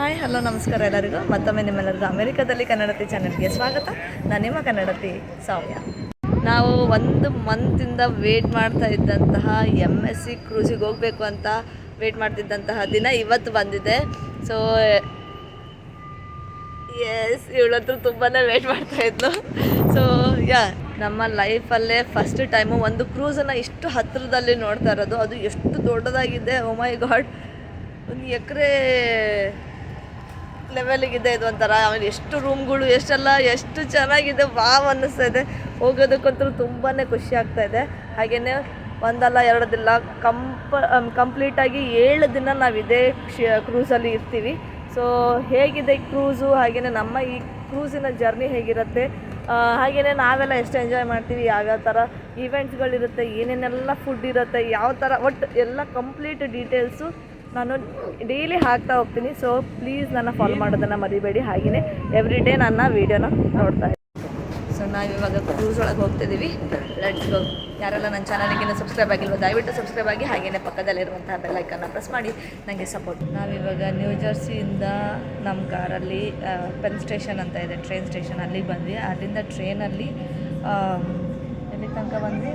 Hi, hello, ನಮಸ್ಕಾರ ಎಲ್ಲರಿಗೂ. ಮತ್ತೊಮ್ಮೆ ನಿಮ್ಮೆಲ್ಲರಿಗೂ ಅಮೆರಿಕದಲ್ಲಿ ಕನ್ನಡತಿ ಚಾನೆಲ್ಗೆ ಸ್ವಾಗತ. ನಾನು ನಿಮ್ಮ ಕನ್ನಡತಿ ಸೌಮ್ಯ ನಾವು ಒಂದು ಮಂತಿಂದ ವೇಟ್ ಮಾಡ್ತಾ ಇದ್ದಂತಹ ಎಂ ಎಸ್ ಸಿ ಕ್ರೂಸಿಗೆ ಹೋಗಬೇಕು ಅಂತ ವೇಟ್ ಮಾಡ್ತಿದ್ದಂತಹ ದಿನ ಇವತ್ತು ಬಂದಿದೆ. ಸೊ ಎಸ್ ಇವಳಂತೂ ತುಂಬಾ ವೇಟ್ ಮಾಡ್ತಾ ಇದ್ಲು. ಸೊ ಯಾ ನಮ್ಮ ಲೈಫಲ್ಲೇ ಫಸ್ಟ್ ಟೈಮು ಒಂದು ಕ್ರೂಸನ್ನು ಇಷ್ಟು ಹತ್ತಿರದಲ್ಲಿ ನೋಡ್ತಾ ಇರೋದು. ಅದು ಎಷ್ಟು ದೊಡ್ಡದಾಗಿದೆ. ಓ ಮೈ ಗಾಡ್ ಒಂದು ಎಕರೆ ಲೆವೆಲಿಗಿದೆ ಇದು ಒಂಥರ. ಆಮೇಲೆ ಎಷ್ಟು ರೂಮ್ಗಳು ಎಷ್ಟೆಲ್ಲ, ಎಷ್ಟು ಚೆನ್ನಾಗಿದೆ ವಾವ್ ಅನ್ನಿಸ್ತಾ ಇದೆ. ಹೋಗೋದಕ್ಕಂತೂ ತುಂಬಾ ಖುಷಿ ಆಗ್ತಾ ಇದೆ. ಹಾಗೆಯೇ ಒಂದಲ್ಲ ಎರಡದಿಲ್ಲ, ಕಂಪ ಕಂಪ್ಲೀಟಾಗಿ ಏಳು ದಿನ ನಾವು ಇದೇ ಕ್ರೂಸಲ್ಲಿ ಇರ್ತೀವಿ. ಸೊ ಹೇಗಿದೆ ಕ್ರೂಸು ಹಾಗೆಯೇ ನಮ್ಮ ಈ ಕ್ರೂಸಿನ ಜರ್ನಿ ಹೇಗಿರುತ್ತೆ? ಹಾಗೆಯೇ ನಾವೆಲ್ಲ ಎಷ್ಟು ಎಂಜಾಯ್ ಮಾಡ್ತೀವಿ ಯಾವ್ಯಾವ ಥರ ಈವೆಂಟ್ಸ್ಗಳಿರುತ್ತೆ ಏನೇನೆಲ್ಲ ಫುಡ್ ಇರುತ್ತೆ, ಯಾವ ಥರ, ಒಟ್ಟು ಎಲ್ಲ ಕಂಪ್ಲೀಟ್ ಡೀಟೇಲ್ಸು ನಾನು ಡೈಲಿ ಹಾಕ್ತಾ ಹೋಗ್ತೀನಿ. ಸೊ ಪ್ಲೀಸ್ ನನ್ನ ಫಾಲೋ ಮಾಡೋದನ್ನು ಮರಿಬೇಡಿ. ಹಾಗೆಯೇ ಎವ್ರಿ ಡೇ ನನ್ನ ವೀಡಿಯೋನ ನೋಡ್ತಾ ಇದ್ದೀನಿ ಸೊ ನಾವಿವಾಗ ಕ್ರೂಸ್ ಒಳಗೆ ಹೋಗ್ತಿದ್ದೀವಿ ಲೆಟ್ಸ್ ಗೋ ಯಾರೆಲ್ಲ ನನ್ನ ಚಾನಲ್ಗೆ ಇನ್ನೂ ಸಬ್ಸ್ಕ್ರೈಬ್ ಆಗಿಲ್ವೋ, ದಯವಿಟ್ಟು ಸಬ್ಸ್ಕ್ರೈಬ್ ಆಗಿ ಹಾಗೆಯೇ ಪಕ್ಕದಲ್ಲಿರುವಂತಹ ಬೆಲ್ಲೈಕನ್ನ ಪ್ರೆಸ್ ಮಾಡಿ. ನನಗೆ ಸಪೋರ್ಟ್ ನಾವಿವಾಗ ನ್ಯೂ ಜರ್ಸಿಯಿಂದ ನಮ್ಮ ಕಾರಲ್ಲಿ ಪೆನ್ ಸ್ಟೇಷನ್ ಅಂತ ಇದೆ. ಟ್ರೈನ್ ಸ್ಟೇಷನ್ ಅಲ್ಲಿಗೆ ಬಂದ್ವಿ. ಅಲ್ಲಿಂದ ಟ್ರೈನಲ್ಲಿ ಎಲ್ಲಿ ತನಕ ಬಂದ್ವಿ?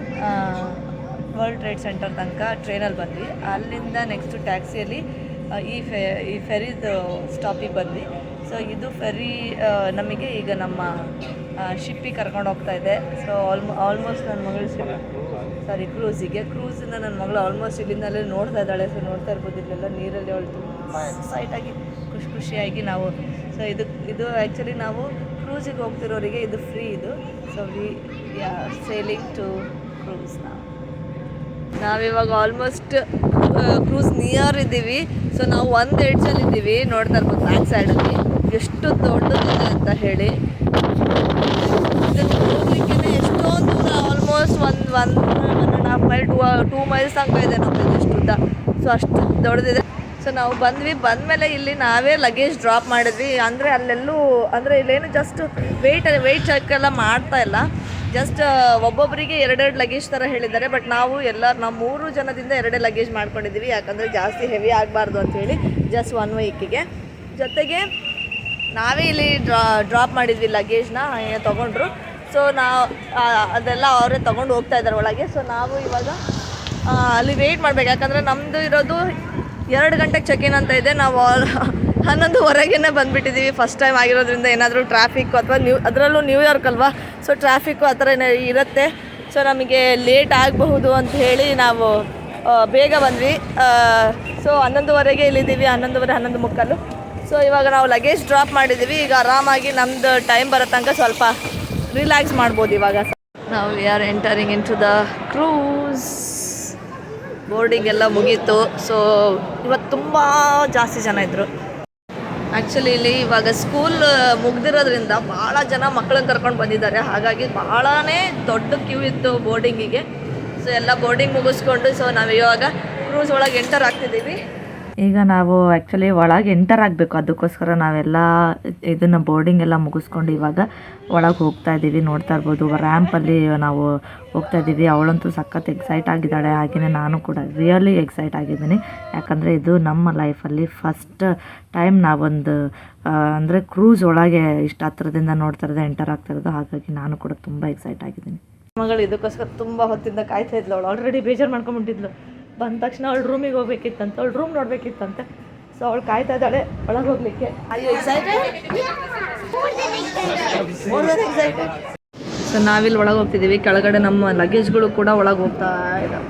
ವರ್ಲ್ಡ್ ಟ್ರೇಡ್ ಸೆಂಟರ್ ತನಕ ಟ್ರೈನಲ್ಲಿ ಬಂದ್ವಿ. ಅಲ್ಲಿಂದ ನೆಕ್ಸ್ಟು ಟ್ಯಾಕ್ಸಿಯಲ್ಲಿ ಈ ಫೆ ಈ ಫೆರಿದು ಸ್ಟಾಪಿಗೆ ಬಂದ್ವಿ. ಸೊ ಇದು ಫೆರಿ ನಮಗೆ ಈಗ ನಮ್ಮ ಶಿಪ್ಪಿಗೆ ಕರ್ಕೊಂಡು ಹೋಗ್ತಾ ಇದೆ. ಸೊ ಆಲ್ಮೋ ಆಲ್ಮೋಸ್ಟ್ ನನ್ನ ಮಗಳು ಶಿಪ್ ಸಾರಿ ಕ್ರೂಸಿಗೆ ಕ್ರೂಸಿಂದ ನನ್ನ ಮಗಳು ಆಲ್ಮೋಸ್ಟ್ ಇಲ್ಲಿಂದಲೇ ನೋಡ್ತಾ ಇದ್ದಾಳೆ. ಸೊ ನೋಡ್ತಾ ಇರ್ಬೋದು ಇಲ್ಲೆಲ್ಲ ನೀರಲ್ಲಿ ಅವಳು ತುಂಬ ಎಕ್ಸೈಟಾಗಿ ಖುಷಿ ಖುಷಿಯಾಗಿ ನಾವು ಸೊ ಇದು ಇದು ಆ್ಯಕ್ಚುಲಿ ನಾವು ಕ್ರೂಸಿಗೆ ಹೋಗ್ತಿರೋರಿಗೆ ಇದು ಫ್ರೀ ಇದು. So we sailing to cruise ನಾವು ನಾವಿವಾಗ ಆಲ್ಮೋಸ್ಟ್ ಕ್ರೂಸ್ ನಿಯರ್ ಇದ್ದೀವಿ. ಸೊ ನಾವು ಒಂದು ಎಡ್ಜಲ್ಲಿ ಇದ್ದೀವಿ, ನೋಡ್ತಾ ಇರ್ಬೋದು ಬ್ಯಾಕ್ ಸೈಡಲ್ಲಿ ಎಷ್ಟು ದೊಡ್ಡದಿದೆ ಅಂತ ಹೇಳಿ. ಹೋಗ್ಲಿಕ್ಕೆ ಎಷ್ಟೊಂದು ದೂರ ಆಲ್ಮೋಸ್ಟ್ ಒಂದು one one and half mile two two miles ತನಕ ಇದೆ ನಮ್ಮದು ಎಷ್ಟು ಉದ್ದ ಸೊ ಅಷ್ಟು ದೊಡ್ಡದಿದೆ. ಸೊ ನಾವು ಬಂದ್ವಿ. ಬಂದಮೇಲೆ ಇಲ್ಲಿ ನಾವೇ ಲಗೇಜ್ ಡ್ರಾಪ್ ಮಾಡಿದ್ವಿ. ಅಂದರೆ ಅಲ್ಲೆಲ್ಲೂ, ಅಂದರೆ ಇಲ್ಲೇನು ಜಸ್ಟ್ ವೆಯ್ಟ್ ವೆಯ್ಟ್ ಚೆಕ್ ಎಲ್ಲ ಮಾಡ್ತಾ ಇಲ್ಲ. ಜಸ್ಟ್ ಒಬ್ಬೊಬ್ಬರಿಗೆ ಎರಡೆರಡು ಲಗೇಜ್ ಥರ ಹೇಳಿದ್ದಾರೆ ಬಟ್ ನಾವು ಎಲ್ಲ ನಾವು ಮೂರು ಜನದಿಂದ ಎರಡೇ ಲಗೇಜ್ ಮಾಡ್ಕೊಂಡಿದ್ದೀವಿ ಯಾಕಂದರೆ ಜಾಸ್ತಿ ಹೆವಿ ಆಗಬಾರ್ದು ಅಂತೇಳಿ ಜಸ್ಟ್ ಒನ್ ವೀಕಿಗೆ ಜೊತೆಗೆ ನಾವೇ ಇಲ್ಲಿ ಡ್ರಾ ಡ್ರಾಪ್ ಮಾಡಿದ್ವಿ ಲಗೇಜ್ನ ತೊಗೊಂಡ್ರು. ಸೊ ನಾವು ಅದೆಲ್ಲ ಅವರೇ ತೊಗೊಂಡು ಹೋಗ್ತಾ ಇದ್ದಾರೆ ಒಳಗೆ. ಸೊ ನಾವು ಇವಾಗ ಅಲ್ಲಿ ವೆಯ್ಟ್ ಮಾಡ್ಬೇಕು. ಯಾಕಂದರೆ ನಮ್ಮದು ಇರೋದು ಎರಡು ಗಂಟೆಗೆ ಚೆಕ್ ಇನ್ ಅಂತ ಇದೆ. ನಾವು ಆಲ್ ಹೊರಗೆನೆ ಬಂದುಬಿಟ್ಟಿದ್ದೀವಿ. ಫಸ್ಟ್ ಟೈಮ್ ಆಗಿರೋದ್ರಿಂದ ಏನಾದರೂ ಟ್ರಾಫಿಕ್ ಅಥವಾ ನ್ಯೂ ಅದರಲ್ಲೂ ನ್ಯೂಯಾರ್ಕ್ ಅಲ್ವಾ? ಸೊ ಟ್ರಾಫಿಕ್ಕು ಆ ಥರ ಇರುತ್ತೆ. ಸೊ ನಮಗೆ ಲೇಟ್ ಆಗಬಹುದು ಅಂತ ಹೇಳಿ ನಾವು ಬೇಗ ಬಂದ್ವಿ. ಸೊ ಹನ್ನೊಂದುವರೆಗೆ ಇಲ್ಲಿದ್ದೀವಿ. ಹನ್ನೊಂದುವರೆ, ಹನ್ನೊಂದು ಮುಕ್ಕಾಲು. ಸೊ ಇವಾಗ ನಾವು ಲಗೇಜ್ ಡ್ರಾಪ್ ಮಾಡಿದ್ದೀವಿ. ಈಗ ಆರಾಮಾಗಿ ನಮ್ಮದು ಟೈಮ್ ಬರೋ ತನಕ ಸ್ವಲ್ಪ ರಿಲ್ಯಾಕ್ಸ್ ಮಾಡ್ಬೋದು ಇವಾಗ. ನಾವು we are entering into the cruise boarding ಎಲ್ಲ ಮುಗೀತು. ಸೊ ಇವತ್ತು ತುಂಬ ಜಾಸ್ತಿ ಜನ ಇದ್ದರು ಆ್ಯಕ್ಚುಲಿ ಇಲ್ಲಿ ಇವಾಗ ಸ್ಕೂಲ್ ಮುಗ್ದಿರೋದ್ರಿಂದ ಭಾಳ ಜನ ಮಕ್ಕಳನ್ನ ಕರ್ಕೊಂಡು ಬಂದಿದ್ದಾರೆ. ಹಾಗಾಗಿ ಭಾಳನೇ ದೊಡ್ಡ ಕ್ಯೂ ಇತ್ತು ಬೋರ್ಡಿಂಗಿಗೆ ಸೊ ಎಲ್ಲ ಬೋರ್ಡಿಂಗ್ ಮುಗಿಸ್ಕೊಂಡು ಸೊ ನಾವು ಇವಾಗ ಕ್ರೂಸ್ ಒಳಗೆ ಎಂಟರ್ ಆಗ್ತಿದ್ದೀವಿ. ಈಗ ನಾವು ಆ್ಯಕ್ಚುಲಿ ಒಳಗೆ ಎಂಟರ್ ಆಗಬೇಕು. ಅದಕ್ಕೋಸ್ಕರ ನಾವೆಲ್ಲ ಇದನ್ನು ಬೋರ್ಡಿಂಗ್ ಎಲ್ಲ ಮುಗಿಸ್ಕೊಂಡು ಇವಾಗ ಒಳಗೆ ಹೋಗ್ತಾ ಇದ್ದೀವಿ, ನೋಡ್ತಾ ಇರ್ಬೋದು. ರ್ಯಾಂಪಲ್ಲಿ ನಾವು ಹೋಗ್ತಾ ಇದ್ದೀವಿ. ಅವಳಂತೂ ಸಖತ್ ಎಕ್ಸೈಟ್ ಆಗಿದ್ದಾಳೆ. ಹಾಗೆಯೇ ನಾನು ಕೂಡ ರಿಯಲಿ ಎಕ್ಸೈಟ್ ಆಗಿದ್ದೀನಿ. ಯಾಕಂದರೆ ಇದು ನಮ್ಮ ಲೈಫಲ್ಲಿ ಫಸ್ಟ್ ಟೈಮ್ ನಾವೊಂದು ಅಂದರೆ ಕ್ರೂಸ್ ಒಳಗೆ ಇಷ್ಟು ಹತ್ರದಿಂದ ನೋಡ್ತಾ ಇರೋದು ಎಂಟರ್ ಆಗ್ತಾ ಇರೋದು. ಹಾಗಾಗಿ ನಾನು ಕೂಡ ತುಂಬ ಎಕ್ಸೈಟ್ ಆಗಿದ್ದೀನಿ. ಮಗಳು ಇದಕ್ಕೋಸ್ಕರ ತುಂಬ ಹೊತ್ತಿಂದ ಕಾಯ್ತಾ ಇದ್ಲು. ಅವಳು ಆಲ್ರೆಡಿ ಬೇಜಾರು ಮಾಡ್ಕೊಂಬಿಟ್ಟಿದ್ಲು ಬಂದ ತಕ್ಷಣ ಅವಳು ರೂಮಿಗೆ ಹೋಗ್ಬೇಕಿತ್ತಂತೆ. ಅವಳು ರೂಮ್ ನೋಡ್ಬೇಕಿತ್ತಂತೆ. ಸೊ ಅವಳು ಕಾಯ್ತಾ ಇದ್ದಾಳೆ ಒಳಗೆ ಹೋಗ್ಲಿಕ್ಕೆ. ಅಯ್ಯೋ ಎಕ್ಸೈಟೆಡ್ ಸೊ ನಾವಿಲ್ಲಿ ಒಳಗೆ ಹೋಗ್ತಿದ್ದೀವಿ. ಕೆಳಗಡೆ ನಮ್ಮ ಲಗೇಜ್ಗಳು ಕೂಡ ಒಳಗೆ ಹೋಗ್ತಾ ಇದ್ದಾವೆ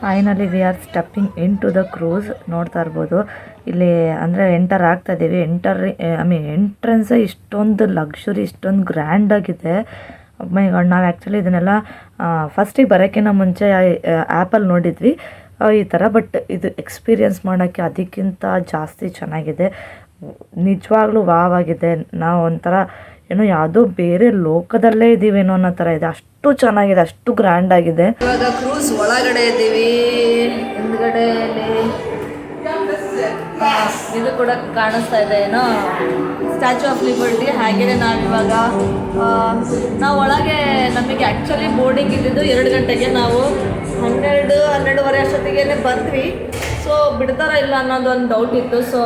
finally we are stepping into the cruise ನೋಡ್ತಾ ಇರ್ಬೋದು. ಇಲ್ಲಿ ಅಂದರೆ ಎಂಟರ್ ಆಗ್ತಾ ಇದ್ದೀವಿ. ಎಂಟರ್ ಐ ಮೀನ್ ಎಂಟ್ರೆನ್ಸೇ ಇಷ್ಟೊಂದು ಲಕ್ಷುರಿ ಇಷ್ಟೊಂದು ಗ್ರ್ಯಾಂಡ್ ಆಗಿದೆ. ಮೈ ಗಾಡ್ ನಾವು ಆ್ಯಕ್ಚುಲಿ ಇದನ್ನೆಲ್ಲ ಫಸ್ಟಿಗೆ ಬರೋಕ್ಕಿಂತ ಮುಂಚೆ ಆ್ಯಪಲ್ಲಿ ನೋಡಿದ್ವಿ. ಈ ಥರ ಬಟ್ ಇದು ಎಕ್ಸ್ಪೀರಿಯನ್ಸ್ ಮಾಡೋಕ್ಕೆ ಅದಕ್ಕಿಂತ ಜಾಸ್ತಿ ಚೆನ್ನಾಗಿದೆ. ನಿಜವಾಗ್ಲೂ ವಾವ್ ಆಗಿದೆ. ನಾವು ಒಂಥರ ಏನೋ ಯಾವುದೋ ಬೇರೆ ಲೋಕದಲ್ಲೇ ಇದ್ದೀವೇನೋ ಅನ್ನೋ ಥರ ಇದೆ. ಅಷ್ಟು ಚೆನ್ನಾಗಿದೆ ಅಷ್ಟು ಗ್ರ್ಯಾಂಡ್ ಆಗಿದೆ. ಇವಾಗ ಕ್ರೂಸ್ ಒಳಗಡೆ ಇದ್ದೀವಿ. ಹಿಂದ್ಗಡೆ ಇದು ಕೂಡ ಕಾಣಿಸ್ತಾ ಇದೆ ಏನೋ. ಸ್ಟ್ಯಾಚು ಆಫ್ ಲಿಬರ್ಟಿ ಹಾಗೆಯೇ ನಾವಿವಾಗ ನಾವು ಒಳಗೆ ನಮಗೆ ಆ್ಯಕ್ಚುಲಿ ಬೋರ್ಡಿಂಗ್ ಇದ್ದಿದ್ದು ಎರಡು ಗಂಟೆಗೆ ನಾವು. ಹನ್ನೆರಡು, ಹನ್ನೆರಡುವರೆ ಅಷ್ಟೊತ್ತಿಗೆ ಬಂದ್ವಿ. ಸೊ ಬಿಡ್ತಾರ ಇಲ್ಲ ಅನ್ನೋದು ಒಂದು ಡೌಟ್ ಇತ್ತು. ಸೊ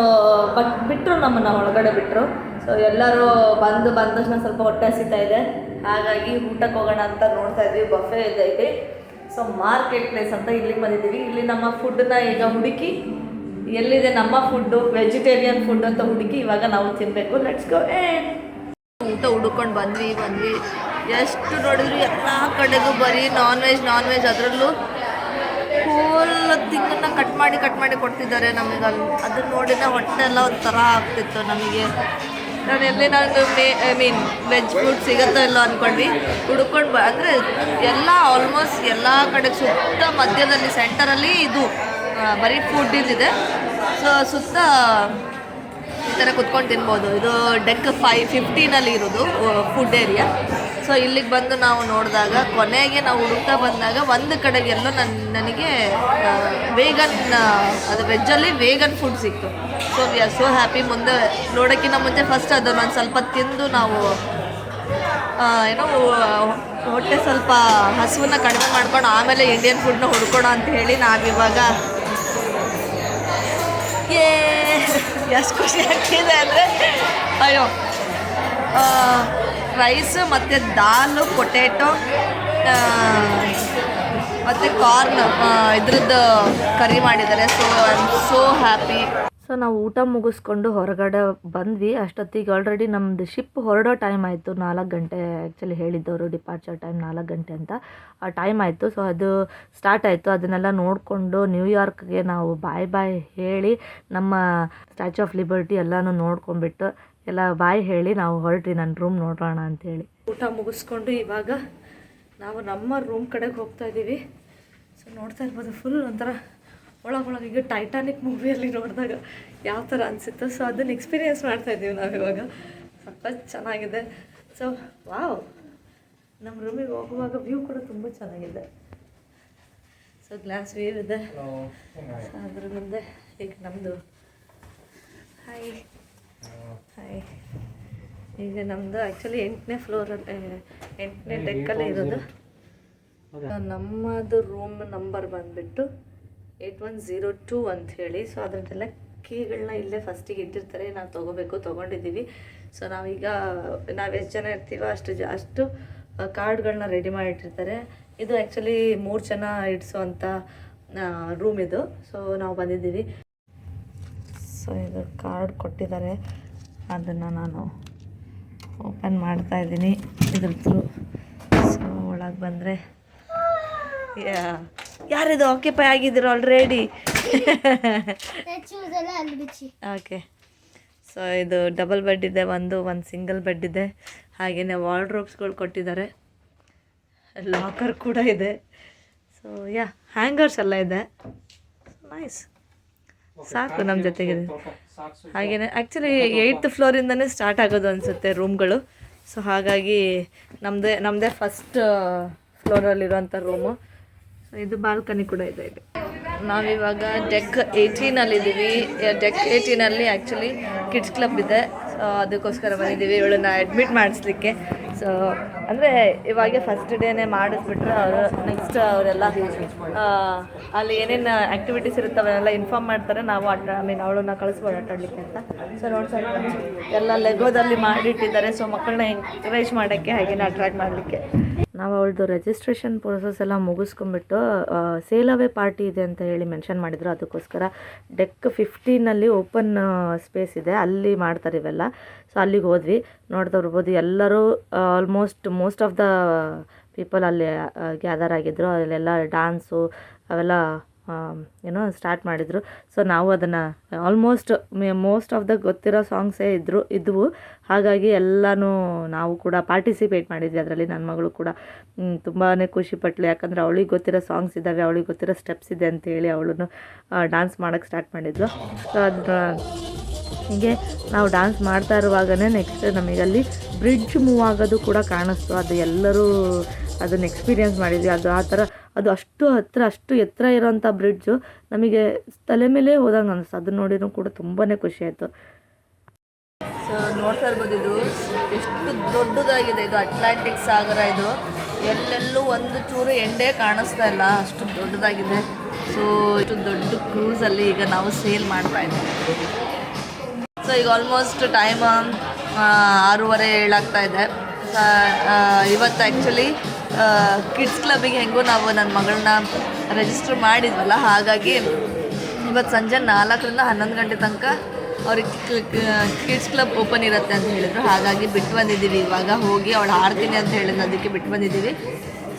ಬಟ್ ಬಿಟ್ಟರು ನಮ್ಮನ್ನು, ಒಳಗಡೆ ಬಿಟ್ಟರು ಸೊ ಎಲ್ಲರೂ ಬಂದು, ಬಂದ ತಕ್ಷಣ ಸ್ವಲ್ಪ ಹೊಟ್ಟೆ ಹಸಿತಾ ಇದೆ. ಹಾಗಾಗಿ ಊಟಕ್ಕೆ ಹೋಗೋಣ ಅಂತ ನೋಡ್ತಾ ಇದ್ವಿ. ಬಫೆ ಇದೈತಿ ಸೊ ಮಾರ್ಕೆಟ್ ಪ್ಲೇಸ್ ಅಂತ ಇಲ್ಲಿಗೆ ಬಂದಿದ್ದೀವಿ. ಇಲ್ಲಿ ನಮ್ಮ ಫುಡ್ಡನ್ನ ಈಗ ಹುಡುಕಿ ಎಲ್ಲಿದೆ ನಮ್ಮ ಫುಡ್ಡು ವೆಜಿಟೇರಿಯನ್ ಫುಡ್ ಅಂತ ಹುಡುಕಿ ಇವಾಗ ನಾವು ತಿನ್ನಬೇಕು ಲೆಟ್ಸ್ ಗೋ ಏ ಊಟ ಹುಡುಕೊಂಡು ಬಂದ್ವಿ ಬಂದ್ವಿ. ಎಷ್ಟು ನೋಡಿದ್ರು ಎಲ್ಲ ಕಡೆಗೂ ಬರೀ ನಾನ್ ವೆಜ್ ನಾನ್ ವೆಜ್ ಅದರಲ್ಲೂ ಹೋಲ್ ತಿಂಗನ್ನ ಕಟ್ ಮಾಡಿ ಕಟ್ ಮಾಡಿ ಕೊಡ್ತಿದ್ದಾರೆ ನಮಗೆ. ಅಲ್ಲಿ ಅದನ್ನ ನೋಡಿದ್ರೆ ಹೊಟ್ಟೆ ಎಲ್ಲ ಒಂಥರ ಆಗ್ತಿತ್ತು ನಮಗೆ. ನಾನು ಎಲ್ಲಿ ನಾನು may I mean veg food ಸಿಗುತ್ತೋ ಇಲ್ಲ ಅಂದ್ಕೊಂಡ್ವಿ ಹುಡ್ಕೊಂಡು ಬ ಅಂದರೆ ಎಲ್ಲ ಆಲ್ಮೋಸ್ಟ್ ಎಲ್ಲ ಕಡೆ ಸುತ್ತ ಮಧ್ಯದಲ್ಲಿ ಸೆಂಟರಲ್ಲಿ ಇದು. ಬರೀ ಫುಡ್ ಇಲ್ಲಿದೆ ಸೊ ಸುತ್ತ ಈ ಥರ ಕುತ್ಕೊಂಡು ತಿನ್ಬೋದು. ಇದು ಡೆಕ್ ಫೈ ಫಿಫ್ಟೀನಲ್ಲಿ ಇರೋದು ಫುಡ್ ಏರಿಯಾ ಸೊ ಇಲ್ಲಿಗೆ ಬಂದು ನಾವು ನೋಡಿದಾಗ, ಕೊನೆಗೆ ನಾವು ಹುಡುಕ್ತಾ ಬಂದಾಗ ಒಂದು ಕಡೆಗೆಲ್ಲೋ ನನ್ನ ನನಗೆ ವೇಗನ್ ಅದು ವೆಜ್ಜಲ್ಲಿ ವೇಗನ್ ಫುಡ್ ಸಿಕ್ತು. So we are so happy ಮುಂದೆ ನೋಡೋಕ್ಕಿಂತ ಮುಂಚೆ ಫಸ್ಟ್ ಅದನ್ನು ಒಂದು ಸ್ವಲ್ಪ ತಿಂದು ನಾವು ಏನೋ, ಹೊಟ್ಟೆ ಸ್ವಲ್ಪ ಹಸುವನ್ನ ಕಡಿಮೆ ಮಾಡ್ಕೊಂಡು ಆಮೇಲೆ ಇಂಡಿಯನ್ ಫುಡ್ನ ಹುಡ್ಕೋಣ ಅಂತ ಹೇಳಿ ನಾವಿವಾಗ ಏ ಎಷ್ಟು ಖುಷಿ ಆಗ್ತಿದೆ ಅಂದರೆ ಅಯ್ಯೋ ರೈಸ್ ಮತ್ತು ದಾಲು ಪೊಟೇಟೊ ಮತ್ತು ಕಾರ್ನ್ ಇದ್ರದ್ದು ಕರಿ ಮಾಡಿದ್ದಾರೆ. So I am so happy so ನಾವು ಊಟ ಮುಗಿಸ್ಕೊಂಡು ಹೊರಗಡೆ ಬಂದ್ವಿ. ಅಷ್ಟೊತ್ತಿಗೆ ಆಲ್ರೆಡಿ ನಮ್ಮದು ಶಿಪ್ ಹೊರಡೋ ಟೈಮ್ ಆಯಿತು. ನಾಲ್ಕು ಗಂಟೆ ಆ್ಯಕ್ಚುಲಿ ಹೇಳಿದ್ದವರು ಡಿಪಾರ್ಚರ್ ಟೈಮ್ ನಾಲ್ಕು ಗಂಟೆ ಅಂತ. ಆ ಟೈಮ್ ಆಯಿತು. ಸೊ ಅದು ಸ್ಟಾರ್ಟ್ ಆಯಿತು. ಅದನ್ನೆಲ್ಲ ನೋಡಿಕೊಂಡು ನ್ಯೂಯಾರ್ಕ್ಗೆ ನಾವು ಬಾಯ್ ಬಾಯ್ ಹೇಳಿ ನಮ್ಮ ಸ್ಟ್ಯಾಚ್ಯೂ ಆಫ್ ಲಿಬರ್ಟಿ ಎಲ್ಲನೂ ನೋಡ್ಕೊಂಡ್ಬಿಟ್ಟು ಎಲ್ಲ ಬಾಯ್ ಹೇಳಿ ನಾವು ಹೊರಟ್ರಿ ನನ್ನ ರೂಮ್ ನೋಡೋಣ ಅಂತೇಳಿ ಊಟ ಮುಗಿಸ್ಕೊಂಡು ಇವಾಗ ನಾವು ನಮ್ಮ ರೂಮ್ ಕಡೆಗೆ ಹೋಗ್ತಾ ಇದ್ದೀವಿ. ಸೊ ನೋಡ್ತಾ ಇರ್ಬೋದು ಫುಲ್ ಒಂಥರ ಒಳಗೊಳಗೆ ಈಗ ಟೈಟಾನಿಕ್ ಮೂವಿಯಲ್ಲಿ ನೋಡಿದಾಗ ಯಾವ ಥರ ಅನಿಸುತ್ತೋ ಸೊ ಅದನ್ನು ಎಕ್ಸ್ಪೀರಿಯೆನ್ಸ್ ಮಾಡ್ತಾ ಇದ್ದೀವಿ ನಾವಿವಾಗ ಸಖತ್ ಚೆನ್ನಾಗಿದೆ. ಸೊ ವಾವ್ ನಮ್ಮ ರೂಮಿಗೆ ಹೋಗುವಾಗ ವ್ಯೂ ಕೂಡ ತುಂಬ ಚೆನ್ನಾಗಿದೆ. ಸೊ ಗ್ಲಾಸ್ ವ್ಯೂ ಇದೆ. ಸೊ ಅದ್ರ ಮುಂದೆ ಈಗ ನಮ್ಮದು ಹಾಯ್ ಹಾಯ್ ಈಗ ನಮ್ಮದು ಆ್ಯಕ್ಚುಲಿ ಎಂಟನೇ ಫ್ಲೋರಲ್ಲಿ ಎಂಟನೇ ಡೆಕ್ಕಲ್ಲೇ ಇರೋದು. ನಮ್ಮದು ರೂಮ್ ನಂಬರ್ ಬಂದುಬಿಟ್ಟು ಏಯ್ಟ್ ಒನ್ ಝೀರೋ ಟೂ ಅಂತ ಹೇಳಿ. ಸೊ ಅದರದ್ದೆಲ್ಲ ಕೀಗಳನ್ನ ಇಲ್ಲೇ ಫಸ್ಟಿಗೆ ಇಟ್ಟಿರ್ತಾರೆ. ನಾವು ತೊಗೋಬೇಕು, ತೊಗೊಂಡಿದ್ದೀವಿ. ಸೊ ನಾವೀಗ, ನಾವು ಎಷ್ಟು ಜನ ಇರ್ತೀವೋ ಅಷ್ಟು ಜ, ಅಷ್ಟು ಕಾರ್ಡ್ಗಳನ್ನ ರೆಡಿ ಮಾಡಿಟ್ಟಿರ್ತಾರೆ. ಇದು ಆ್ಯಕ್ಚುಲಿ ಮೂರು ಜನ ಇಡಿಸುವಂಥ ರೂಮ್ ಇದು. ಸೊ ನಾವು ಬಂದಿದ್ದೀವಿ. ಸೊ ಇದು ಕಾರ್ಡ್ ಕೊಟ್ಟಿದ್ದಾರೆ. ಅದನ್ನು ನಾನು ಓಪನ್ ಮಾಡ್ತಾ ಇದ್ದೀನಿ ಇದ್ರ ಥ್ರೂ ಸೊ ಒಳಗೆ ಬಂದರೆ ಯಾರಿದು ಆಕ್ಯುಪೈ ಆಗಿದ್ದೀರಾ ಆಲ್ರೆಡಿ ಓಕೆ ಸೊ ಇದು ಡಬಲ್ ಬೆಡ್ ಇದೆ ಒಂದು ಒಂದು ಸಿಂಗಲ್ ಬೆಡ್ ಇದೆ. ಹಾಗೆಯೇ ವಾರ್ಡ್ರೋಬ್ಸ್ಗಳು ಕೊಟ್ಟಿದ್ದಾರೆ. ಲಾಕರ್ ಕೂಡ ಇದೆ. ಸೊ ಯಾ ಹ್ಯಾಂಗರ್ಸ್ ಎಲ್ಲ ಇದೆ. ನೈಸ್ ಸಾಕು ನಮ್ಮ ಜೊತೆಗಿದೆ ಹಾಗೆಯೇ ಆ್ಯಕ್ಚುಲಿ ಏಯ್ತ್ ಫ್ಲೋರಿಂದನೇ ಸ್ಟಾರ್ಟ್ ಆಗೋದು ಅನಿಸುತ್ತೆ ರೂಮ್ಗಳು ಸೊ ಹಾಗಾಗಿ ನಮ್ಮದೇ ನಮ್ಮದೇ ಫಸ್ಟ್ ಫ್ಲೋರಲ್ಲಿರುವಂಥ ರೂಮು ಇದು ಬಾಲ್ಕನಿ ಕೂಡ ಇದೆ ಇಲ್ಲಿ. ನಾವಿವಾಗ ಡೆಕ್ ಏಯ್ಟೀನಲ್ಲಿದ್ದೀವಿ. ಡೆಕ್ ಏಯ್ಟೀನಲ್ಲಿ ಆ್ಯಕ್ಚುಲಿ ಕಿಡ್ಸ್ ಕ್ಲಬ್ ಇದೆ. ಸೊ ಅದಕ್ಕೋಸ್ಕರ ಬಂದಿದ್ದೀವಿ. ಇವಳನ್ನ ಅಡ್ಮಿಟ್ ಮಾಡಿಸ್ಲಿಕ್ಕೆ. ಸೊ ಅಂದರೆ ಇವಾಗ ಫಸ್ಟ್ ಡೇನೇ ಮಾಡಿಸ್ಬಿಟ್ರೆ ಅವರು ನೆಕ್ಸ್ಟ್ ಅವರೆಲ್ಲ ಅಲ್ಲಿ ಏನೇನು ಆ್ಯಕ್ಟಿವಿಟೀಸ್ ಇರುತ್ತೆ ಅವನ್ನೆಲ್ಲ ಇನ್ಫಾರ್ಮ್ ಮಾಡ್ತಾರೆ. ನಾವು ಆಟ ಐ ಮೀನ್ ಅವಳನ್ನ ಕಳಿಸ್ಬೋದು ಆಟಾಡಲಿಕ್ಕೆ ಅಂತ. ಸೊ ನೋಡ್ಸೋಣ. ಎಲ್ಲ ಲೆಗೋದಲ್ಲಿ ಮಾಡಿಟ್ಟಿದ್ದಾರೆ. ಸೊ ಮಕ್ಕಳನ್ನ ಎನ್ಕರೇಜ್ ಮಾಡೋಕ್ಕೆ ಹಾಗೇನೆ ಅಟ್ರಾಕ್ಟ್ ಮಾಡಲಿಕ್ಕೆ. ನಾವು ಅವಳದು ರಿಜಿಸ್ಟ್ರೇಷನ್ ಪ್ರೊಸೆಸ್ ಎಲ್ಲ ಮುಗಿಸ್ಕೊಂಡ್ಬಿಟ್ಟು ಸೇಲ್ ಅವೇ ಪಾರ್ಟಿ ಇದೆ ಅಂತ ಹೇಳಿ ಮೆನ್ಷನ್ ಮಾಡಿದರು. ಅದಕ್ಕೋಸ್ಕರ ಡೆಕ್ ಫಿಫ್ಟೀನಲ್ಲಿ ಓಪನ್ ಸ್ಪೇಸ್ ಇದೆ. ಅಲ್ಲಿ ಮಾಡ್ತಾರೆ ಇವೆಲ್ಲ. ಸೊ ಅಲ್ಲಿಗೆ ಹೋದ್ವಿ. ನೋಡ್ತಾ ಬರ್ಬೋದು ಎಲ್ಲರೂ almost most of the people ಅಲ್ಲಿ ಗ್ಯಾದರ್ ಆಗಿದ್ದರು ಅಲ್ಲೆಲ್ಲ ಡ್ಯಾನ್ಸು ಅವೆಲ್ಲ ಏನೋ ಸ್ಟಾರ್ಟ್ ಮಾಡಿದರು. ಸೊ ನಾವು ಅದನ್ನು ಆಲ್ಮೋಸ್ಟ್ ಮೋಸ್ಟ್ ಆಫ್ ದ ಗೊತ್ತಿರೋ ಸಾಂಗ್ಸೇ ಇದ್ದರು ಇದ್ವು. ಹಾಗಾಗಿ ಎಲ್ಲನೂ ನಾವು ಕೂಡ ಪಾರ್ಟಿಸಿಪೇಟ್ ಮಾಡಿದ್ವಿ ಅದರಲ್ಲಿ ನನ್ನ ಮಗಳು ಕೂಡ. ತುಂಬಾ ಖುಷಿಪಟ್ಲು ಯಾಕಂದರೆ ಅವಳಿಗೆ ಗೊತ್ತಿರೋ ಸಾಂಗ್ಸ್ ಇದ್ದಾವೆ ಅವಳಿಗೆ ಗೊತ್ತಿರೋ ಸ್ಟೆಪ್ಸ್ ಇದೆ ಅಂತೇಳಿ ಅವಳನ್ನು ಡ್ಯಾನ್ಸ್ ಮಾಡೋಕ್ಕೆ ಸ್ಟಾರ್ಟ್ ಮಾಡಿದ್ಲು. ಸೊ ಅದನ್ನ ಹೀಗೆ ನಾವು ಡ್ಯಾನ್ಸ್ ಮಾಡ್ತಾ ಇರುವಾಗನೇ ನೆಕ್ಸ್ಟ್ ನಮಗೆ ಅಲ್ಲಿ ಬ್ರಿಡ್ಜ್ ಮೂವ್ ಆಗೋದು ಕೂಡ ಕಾಣಿಸ್ತು. ಅದು ಎಲ್ಲರೂ ಅದನ್ನು ಎಕ್ಸ್ಪೀರಿಯನ್ಸ್ ಮಾಡಿದ್ವಿ. ಅದು ಆ ಥರ ಅದು ಅಷ್ಟು ಹತ್ತಿರ ಅಷ್ಟು ಎತ್ತರ ಇರೋಂಥ ಬ್ರಿಡ್ಜು ನಮಗೆ ತಲೆ ಮೇಲೆ ಹೋದಂಗೆ ಅನಿಸ್ತು. ಅದನ್ನ ನೋಡಿದ್ರು ಕೂಡ ತುಂಬಾ ಖುಷಿ ಆಯಿತು. ಸೊ ನೋಡ್ತಾ ಇರ್ಬೋದು ಇದು. ಎಷ್ಟು ದೊಡ್ಡದಾಗಿದೆ ಇದು. ಅಟ್ಲಾಂಟಿಕ್ ಸಾಗರ ಇದು. ಎಲ್ಲೆಲ್ಲೂ ಒಂದು ಚೂರು ಎಂಡೆ ಕಾಣಿಸ್ತಾ ಇಲ್ಲ. ಅಷ್ಟು ದೊಡ್ಡದಾಗಿದೆ. ಸೊ ಇಷ್ಟು ದೊಡ್ಡ ಕ್ರೂಸಲ್ಲಿ ಈಗ ನಾವು ಸೇಲ್ ಮಾಡ್ತಾ ಇದ್ದೀವಿ ಸೊ ಈಗ ಆಲ್ಮೋಸ್ಟ್ ಟೈಮ್ ಆರೂವರೆ ಏಳಾಗ್ತಾ ಇದೆ. ಇವತ್ತು ಆ್ಯಕ್ಚುಲಿ ಕಿಡ್ಸ್ ಕ್ಲಬ್ಬಿಗೆ ಹೆಂಗೂ ನಾವು ನನ್ನ ಮಗಳನ್ನ ರಿಜಿಸ್ಟರ್ ಮಾಡಿದ್ವಲ್ಲ, ಹಾಗಾಗಿ ಇವತ್ತು ಸಂಜೆ ನಾಲ್ಕರಿಂದ ಹನ್ನೊಂದು ಗಂಟೆ ತನಕ ಅವ್ರಿಗೆ ಕಿಡ್ಸ್ ಕ್ಲಬ್ ಓಪನ್ ಇರುತ್ತೆ ಅಂತ ಹೇಳಿದ್ರು. ಹಾಗಾಗಿ ಬಿಟ್ಟು ಬಂದಿದ್ದೀವಿ. ಇವಾಗ ಹೋಗಿ ಅವಳು ಆಡ್ತೀನಿ ಅಂತ ಹೇಳಿದ್ನ ಅದಕ್ಕೆ ಬಿಟ್ಟು ಬಂದಿದ್ದೀವಿ.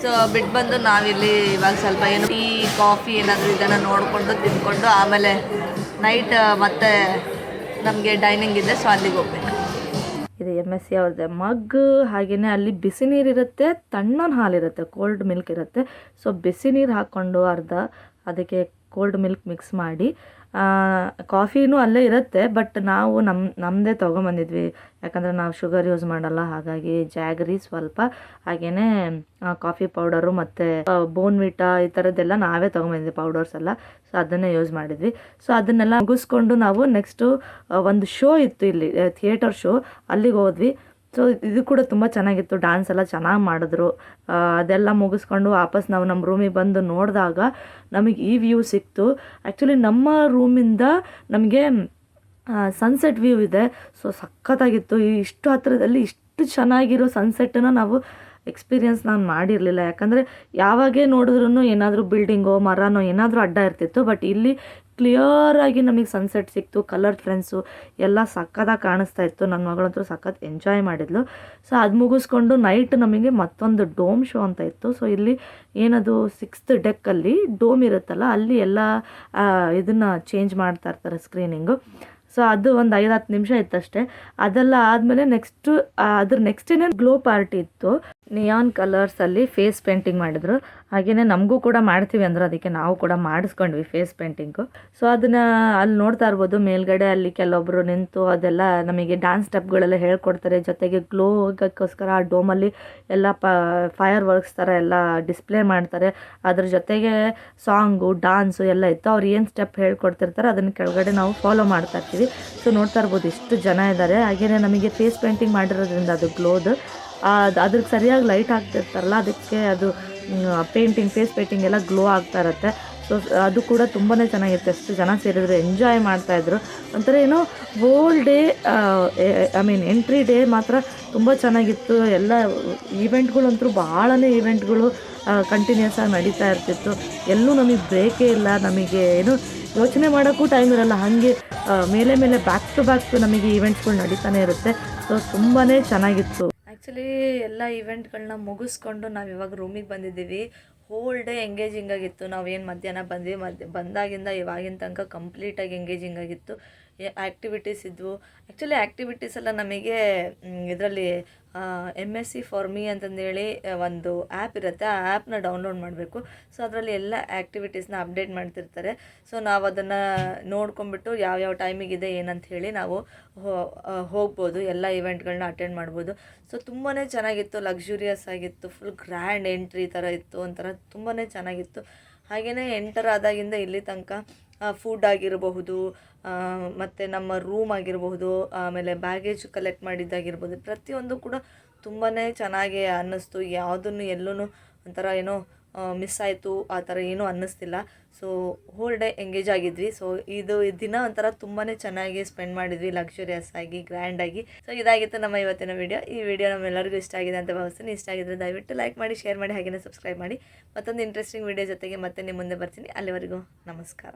ಸೊ ಬಿಟ್ಟು ಬಂದು ನಾವಿಲ್ಲಿ ಇವಾಗ ಸ್ವಲ್ಪ ಏನು ಟೀ, ಕಾಫಿ ಏನಾದರೂ ಇದನ್ನು ನೋಡಿಕೊಂಡು ತಿಂದ್ಕೊಂಡು ಆಮೇಲೆ ನೈಟ್ ಮತ್ತೆ ನಮಗೆ ಡೈನಿಂಗ್ ಇದೆ. ಸೊ ಅಲ್ಲಿಗೆ ಹೋಗ್ಬೇಕು. ಇದು ಎಂ ಎಸ್ ಸಿ ಅವ್ರದ್ದೆ. ಮಗ್ ಹಾಗೆಯೇ ಅಲ್ಲಿ ಬಿಸಿ ನೀರು ಇರುತ್ತೆ, ತಣ್ಣನ ಹಾಲಿರುತ್ತೆ ಕೋಲ್ಡ್ ಮಿಲ್ಕ್ ಇರುತ್ತೆ. ಸೊ ಬಿಸಿ ನೀರು ಹಾಕ್ಕೊಂಡು ಅರ್ಧ, ಅದಕ್ಕೆ ಕೋಲ್ಡ್ ಮಿಲ್ಕ್ ಮಿಕ್ಸ್ ಮಾಡಿ ಕಾಫಿನೂ ಅಲ್ಲೇ ಇರುತ್ತೆ, ಬಟ್ ನಾವು ನಮ್ಮ ನಮ್ಮದೇ ತೊಗೊಂಬಂದಿದ್ವಿ. ಯಾಕಂದರೆ ನಾವು ಶುಗರ್ ಯೂಸ್ ಮಾಡಲ್ಲ, ಹಾಗಾಗಿ ಜಾಗರಿ ಸ್ವಲ್ಪ. ಹಾಗೆಯೇ ಕಾಫಿ ಪೌಡರು ಮತ್ತು ಬೋನ್ವಿಟಾ ಈ ಥರದ್ದೆಲ್ಲ ನಾವೇ ತೊಗೊಂಬಂದಿದ್ವಿ ಪೌಡರ್ಸ್ ಎಲ್ಲ. ಸೊ ಅದನ್ನೇ ಯೂಸ್ ಮಾಡಿದ್ವಿ. ಸೊ ಅದನ್ನೆಲ್ಲ ಮುಗಿಸ್ಕೊಂಡು ನಾವು ನೆಕ್ಸ್ಟು ಒಂದು ಶೋ ಇತ್ತು ಇಲ್ಲಿ ಥಿಯೇಟರ್ ಶೋ ಅಲ್ಲಿಗೆ ಹೋದ್ವಿ. ಸೊ ಇದು ಕೂಡ ತುಂಬ ಚೆನ್ನಾಗಿತ್ತು. ಡ್ಯಾನ್ಸ್ ಎಲ್ಲ ಚೆನ್ನಾಗಿ ಮಾಡಿದ್ರು. ಅದೆಲ್ಲ ಮುಗಿಸ್ಕೊಂಡು ವಾಪಸ್ ನಾವು ನಮ್ಮ ರೂಮಿಗೆ ಬಂದು ನೋಡಿದಾಗ ನಮಗೆ ಈ ವ್ಯೂ ಸಿಕ್ತು. ಆ್ಯಕ್ಚುಲಿ ನಮ್ಮ ರೂಮಿಂದ ನಮಗೆ ಸನ್ಸೆಟ್ ವ್ಯೂ ಇದೆ. ಸೊ ಸಖತ್ತಾಗಿತ್ತು. ಇಷ್ಟು ಹತ್ತಿರದಲ್ಲಿ ಇಷ್ಟು ಚೆನ್ನಾಗಿರೋ ಸನ್ಸೆಟ್ಟನ್ನು ನಾವು ಎಕ್ಸ್ಪೀರಿಯನ್ಸ್ ನಾನು ಮಾಡಿರಲಿಲ್ಲ. ಯಾಕಂದರೆ ಯಾವಾಗೇ ನೋಡಿದ್ರೂ ಏನಾದರೂ ಬಿಲ್ಡಿಂಗೋ ಮರನೋ, ಏನಾದರೂ ಅಡ್ಡ ಇರ್ತಿತ್ತು. ಬಟ್ ಇಲ್ಲಿ ಕ್ಲಿಯರಾಗಿ ನಮಗೆ ಸನ್ಸೆಟ್ ಸಿಕ್ತು ಕಲರ್ ಫ್ರೆಂಡ್ಸು ಎಲ್ಲ ಸಕ್ಕತ್ತಾಗಿ ಕಾಣಿಸ್ತಾ ಇತ್ತು. ನನ್ನ ಮಗಳಂತೂ ಸಖತ್ ಎಂಜಾಯ್ ಮಾಡಿದ್ಲು. ಸೊ ಅದು ಮುಗಿಸ್ಕೊಂಡು ನೈಟ್ ನಮಗೆ ಮತ್ತೊಂದು ಡೋಮ್ ಶೋ ಅಂತ ಇತ್ತು. ಸೊ ಇಲ್ಲಿ ಏನದು ಸಿಕ್ಸ್ತ್ ಡೆಕ್ಕಲ್ಲಿ ಡೋಮ್ ಇರುತ್ತಲ್ಲ, ಅಲ್ಲಿ ಎಲ್ಲ ಇದನ್ನು ಚೇಂಜ್ ಮಾಡ್ತಾ ಇರ್ತಾರೆ ಸ್ಕ್ರೀನಿಂಗು ಸೊ ಅದು ಒಂದು ಐದು ಹತ್ತು ನಿಮಿಷ ಇತ್ತಷ್ಟೇ. ಅದೆಲ್ಲ ಆದಮೇಲೆ ನೆಕ್ಸ್ಟು ಅದ್ರ ನೆಕ್ಸ್ಟ್ ಏನೇನು ಗ್ಲೋ ಪಾರ್ಟಿ ಇತ್ತು ನಿಯಾನ್ ಕಲರ್ಸಲ್ಲಿ ಫೇಸ್ ಪೇಂಟಿಂಗ್ ಮಾಡಿದ್ರು. ಹಾಗೆಯೇ ನಮಗೂ ಕೂಡ ಮಾಡ್ತೀವಿ ಅಂದ್ರೆ ಅದಕ್ಕೆ ನಾವು ಕೂಡ ಮಾಡಿಸ್ಕೊಂಡ್ವಿ ಫೇಸ್ ಪೇಂಟಿಂಗು ಸೊ ಅದನ್ನು ಅಲ್ಲಿ ನೋಡ್ತಾ ಇರ್ಬೋದು. ಮೇಲ್ಗಡೆ ಅಲ್ಲಿ ಕೆಲವೊಬ್ಬರು ನಿಂತು ಅದೆಲ್ಲ ನಮಗೆ ಡ್ಯಾನ್ಸ್ ಸ್ಟೆಪ್ಗಳೆಲ್ಲ ಹೇಳ್ಕೊಡ್ತಾರೆ. ಜೊತೆಗೆ ಗ್ಲೋ ಹೋಗೋಕ್ಕೋಸ್ಕರ ಆ ಡೋಮಲ್ಲಿ ಎಲ್ಲ ಪ ಫೈರ್ ವರ್ಕ್ಸ್ ಥರ ಎಲ್ಲ ಡಿಸ್ಪ್ಲೇ ಮಾಡ್ತಾರೆ. ಅದ್ರ ಜೊತೆಗೆ ಸಾಂಗು ಡಾನ್ಸು ಎಲ್ಲ ಇತ್ತು. ಅವ್ರು ಏನು ಸ್ಟೆಪ್ ಹೇಳ್ಕೊಡ್ತಿರ್ತಾರೆ ಅದನ್ನು ಕೆಳಗಡೆ ನಾವು ಫಾಲೋ ಮಾಡ್ತಾ ಇರ್ತೀವಿ. ಸೊ ನೋಡ್ತಾ ಇರ್ಬೋದು ಇಷ್ಟು ಜನ ಇದ್ದಾರೆ. ಹಾಗೆಯೇ ನಮಗೆ ಫೇಸ್ ಪೇಂಟಿಂಗ್ ಮಾಡಿರೋದ್ರಿಂದ ಅದು ಗ್ಲೋದು ಅದ್ರಿಗೆ ಸರಿಯಾಗಿ ಲೈಟ್ ಹಾಕ್ತಿರ್ತಾರಲ್ಲ ಅದಕ್ಕೆ ಅದು ಪೇಂಟಿಂಗ್, ಫೇಸ್ ಪೇಂಟಿಂಗ್ ಎಲ್ಲ ಗ್ಲೋ ಆಗ್ತಾ ಇರುತ್ತೆ. ಸೊ ಅದು ಕೂಡ ತುಂಬಾ ಚೆನ್ನಾಗಿರುತ್ತೆ. ಅಷ್ಟು ಜನ ಸೇರಿದ್ರು ಎಂಜಾಯ್ ಮಾಡ್ತಾಯಿದ್ರು ಒಂಥರ ಏನೋ whole day I mean entry day ಮಾತ್ರ ತುಂಬ ಚೆನ್ನಾಗಿತ್ತು. ಎಲ್ಲ ಈವೆಂಟ್ಗಳಂತೂ ಭಾಳನೇ ಈವೆಂಟ್ಗಳು ಕಂಟಿನ್ಯೂಸ್ ಆಗಿ ನಡೀತಾ ಇರ್ತಿತ್ತು. ಎಲ್ಲೂ ನಮಗೆ ಬ್ರೇಕೇ ಇಲ್ಲ. ನಮಗೆ ಏನು ಯೋಚನೆ ಮಾಡೋಕ್ಕೂ ಟೈಮ್ ಇರಲ್ಲ. ಹಾಗೆ ಮೇಲೆ ಮೇಲೆ ಬ್ಯಾಕ್ ಟು ಬ್ಯಾಕ್ ನಮಗೆ ಈವೆಂಟ್ಸ್ಗಳು ನಡೀತಾನೆ ಇರುತ್ತೆ. ಸೊ ತುಂಬಾ ಚೆನ್ನಾಗಿತ್ತು. ಆ್ಯಕ್ಚುಲಿ ಎಲ್ಲ ಇವೆಂಟ್ಗಳನ್ನ ಮುಗಿಸ್ಕೊಂಡು ನಾವು ಇವಾಗ ರೂಮಿಗೆ ಬಂದಿದ್ದೀವಿ. ಹೋಲ್ ಡೇ ಎಂಗೇಜಿಂಗ್ ಆಗಿತ್ತು. ನಾವು ಏನು ಮಧ್ಯಾಹ್ನ ಬಂದ್ವಿ, ಮಧ್ಯ, ಬಂದಾಗಿಂದ ಇವಾಗಿನ ತನಕ ಕಂಪ್ಲೀಟಾಗಿ ಎಂಗೇಜಿಂಗ್ ಆಗಿತ್ತು. ಆ್ಯಕ್ಟಿವಿಟೀಸ್ ಇದ್ವು. ಆ್ಯಕ್ಚುಲಿ ಆ್ಯಕ್ಟಿವಿಟೀಸ್ ಎಲ್ಲ ನಮಗೆ ಇದರಲ್ಲಿ M S C for me ಅಂತಂದೇಳಿ ಒಂದು ಆ್ಯಪ್ ಇರುತ್ತೆ. ಆ ಆ್ಯಪ್ನ ಡೌನ್ಲೋಡ್ ಮಾಡಬೇಕು. ಸೊ ಅದರಲ್ಲಿ ಎಲ್ಲ ಆ್ಯಕ್ಟಿವಿಟೀಸ್ನ ಅಪ್ಡೇಟ್ ಮಾಡ್ತಿರ್ತಾರೆ. ಸೊ ನಾವು ಅದನ್ನು ನೋಡ್ಕೊಂಬಿಟ್ಟು ಯಾವ್ಯಾವ ಟೈಮಿಗಿದೆ ಏನಂತ ಹೇಳಿ ನಾವು ಹೋಗ್ಬೋದು. ಎಲ್ಲ ಇವೆಂಟ್ಗಳನ್ನ ಅಟೆಂಡ್ ಮಾಡ್ಬೋದು. ಸೊ ತುಂಬಾ ಚೆನ್ನಾಗಿತ್ತು. ಲಕ್ಸುರಿಯಸ್ ಆಗಿತ್ತು. ಫುಲ್ ಗ್ರ್ಯಾಂಡ್ ಎಂಟ್ರಿ ಥರ ಇತ್ತು. ಒಂಥರ ತುಂಬಾ ಚೆನ್ನಾಗಿತ್ತು. ಹಾಗೆಯೇ ಎಂಟರ್ ಆದಾಗಿಂದ ಇಲ್ಲಿ ತನಕ ಫುಡ್ ಆಗಿರಬಹುದು ಮತ್ತು ನಮ್ಮ ರೂಮ್ ಆಗಿರಬಹುದು, ಆಮೇಲೆ ಬ್ಯಾಗೇಜ್ ಕಲೆಕ್ಟ್ ಮಾಡಿದ್ದಾಗಿರ್ಬೋದು, ಪ್ರತಿಯೊಂದು ಕೂಡ ತುಂಬಾ ಚೆನ್ನಾಗಿ ಅನ್ನಿಸ್ತು. ಯಾವುದನ್ನು ಎಲ್ಲೂ ಒಂಥರ ಏನೋ ಮಿಸ್ ಆಯಿತು, ಆ ಥರ ಏನೂ ಅನ್ನಿಸ್ತಿಲ್ಲ. ಸೊ ಹೋಲ್ ಡೇ ಎಂಗೇಜ್ ಆಗಿದ್ವಿ. ಸೊ ಇದು ದಿನ ಒಂಥರ ತುಂಬಾ ಚೆನ್ನಾಗಿ ಸ್ಪೆಂಡ್ ಮಾಡಿದ್ವಿ ಲಕ್ಷುರಿಯಸ್ ಆಗಿ ಗ್ರ್ಯಾಂಡಾಗಿ ಸೊ ಇದಾಗಿತ್ತು ನಮ್ಮ ಇವತ್ತಿನ ವಿಡಿಯೋ ಈ ವಿಡಿಯೋ ನಮ್ಮೆಲ್ಲರಿಗೂ ಇಷ್ಟ ಆಗಿದೆ ಅಂತ ಭಾವಿಸ್ತೀನಿ. ಇಷ್ಟ ಆಗಿದ್ರೆ ದಯವಿಟ್ಟು ಲೈಕ್ ಮಾಡಿ ಶೇರ್ ಮಾಡಿ ಹಾಗೆಯೇ ಸಬ್ಸ್ಕ್ರೈಬ್ ಮಾಡಿ. ಮತ್ತೊಂದು ಇಂಟ್ರೆಸ್ಟಿಂಗ್ ವಿಡಿಯೋ ಜೊತೆಗೆ ಮತ್ತೆ ನಿಮ್ಮ ಮುಂದೆ ಬರ್ತೀನಿ. ಅಲ್ಲಿವರೆಗೂ ನಮಸ್ಕಾರ.